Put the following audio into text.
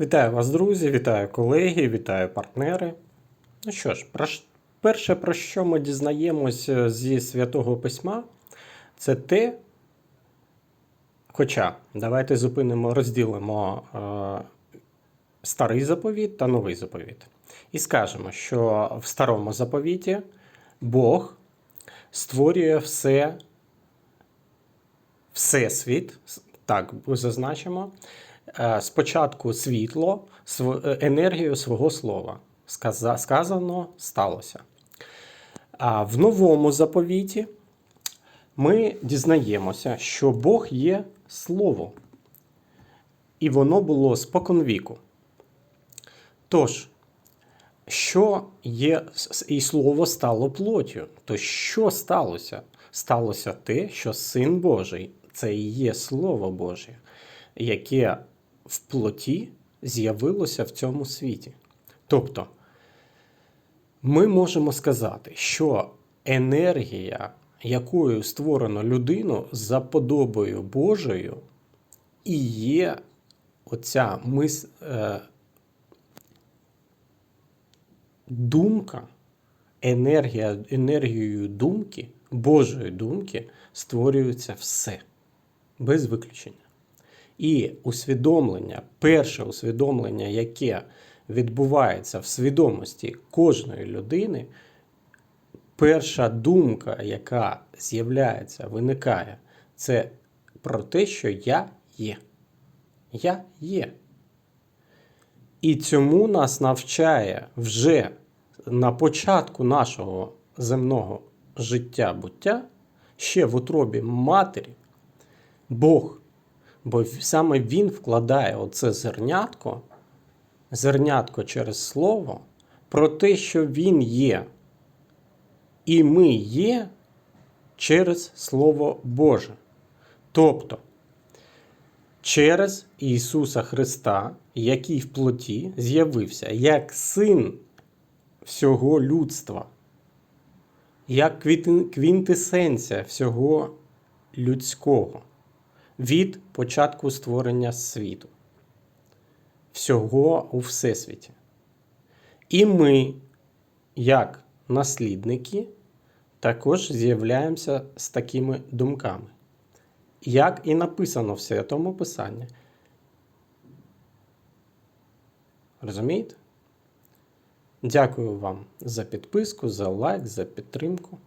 Вітаю вас, друзі, вітаю колеги, вітаю партнери. Ну що ж, перше, про що ми дізнаємося зі Святого Письма, це те, хоча давайте зупинимо, розділимо е, старий заповіт та новий заповіт. І скажемо, що в старому заповіті Бог створює все, всесвіт, с- так зазначимо, е, спочатку світло, е, енергію свого слова. Сказано, сталося. А в новому заповіті ми дізнаємося, що Бог є Слово, і воно було споконвіку. Тож, що є, і слово стало плоттю, то що сталося? Сталося те, що Син Божий це і є Слово Боже, яке в плоті з'явилося в цьому світі. Тобто, ми можемо сказати, що енергія, якою створено людину за подобою Божою, і є оця мис, е, думка, енергія, енергією думки, Божої думки створюється все без виключення. І усвідомлення, перше усвідомлення, яке відбувається в свідомості кожної людини, перша думка, яка з'являється, виникає, це про те, що я є. Я є. І цьому нас навчає вже на початку нашого земного життя буття, ще в утробі матері, Бог. Бо саме Він вкладає оце зернятко, зернятко через слово, про те, що Він є. І ми є через Слово Боже. Тобто, через Ісуса Христа, який в плоті з'явився як син всього людства, як квінтесенція всього людського від початку створення світу, всього у Всесвіті. І ми, як наслідники, також з'являємося з такими думками. Як і написано в Святому Писанні. Розумієте? Дякую вам за підписку, за лайк, за підтримку.